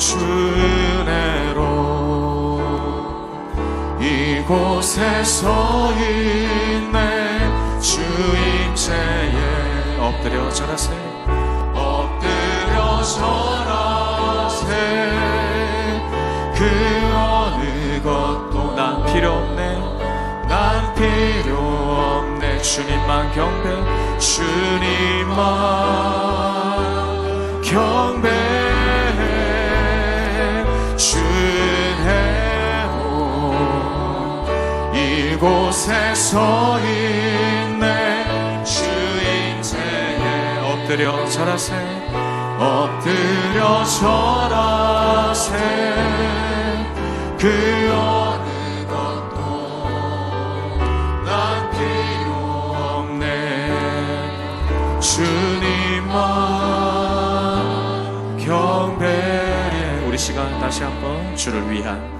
주 은혜로 이곳에 서 있네 주 임재에 엎드려 절하세. 엎드려 절하세. 그 어느 것도 난 필요 없네. 난 필요 없네. 주님만 경배 주님만 경배 이곳에 서 있네. 주 인생에 엎드려 절하세. 엎드려 절하세. 그 어느 것도 난 필요 없네. 주님만 경배 우리 시간 다시 한번 주를 위한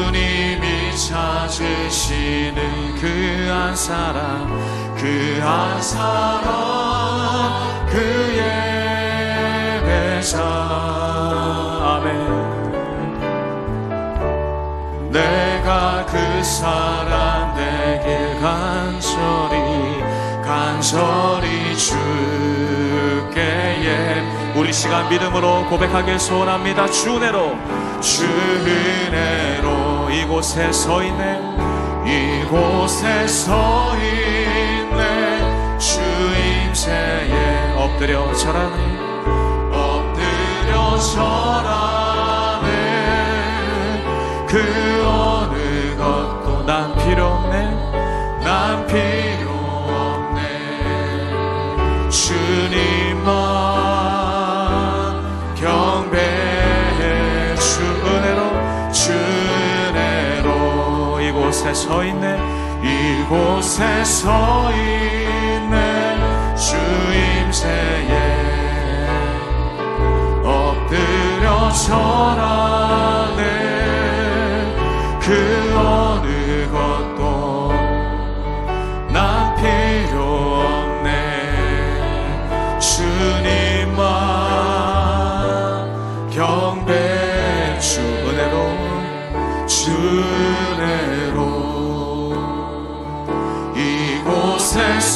주님이 찾으시는 그한 사람 그한 사람 그 예배자 아멘. 내가 그 사람 되길 간절히 간절히 주께 예. 우리 시간 믿음으로 고백하길 소원합니다. 주 은혜로 주 이곳에 서 있네. 이곳에 서 있네. 주 임재에 엎드려 절하네. 엎드려 절하네. 그 어느 것도 난 필요 없네. 난 필요 이곳에 서 있네. 이곳에 서 있네. 주 임재에 엎드려 절하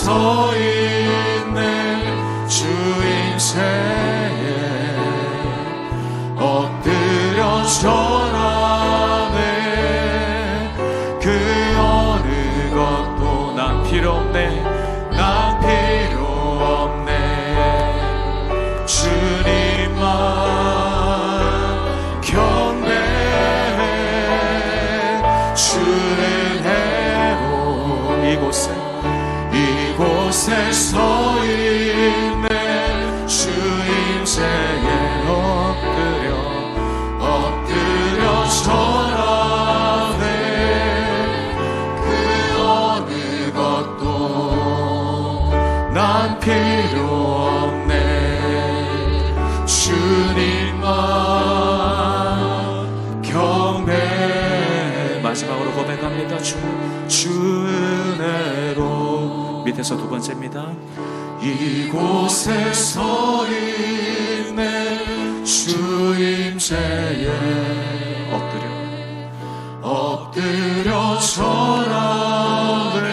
서 있네 주 인생에. 엎드려 절하네 그 어느 것도 난 필요 없네 밑에서 두 번째입니다. 이곳에 서 있네 주 임재에. 엎드려. 엎드려 절하네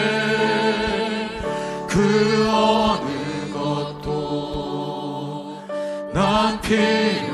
그 어느 것도 난 필요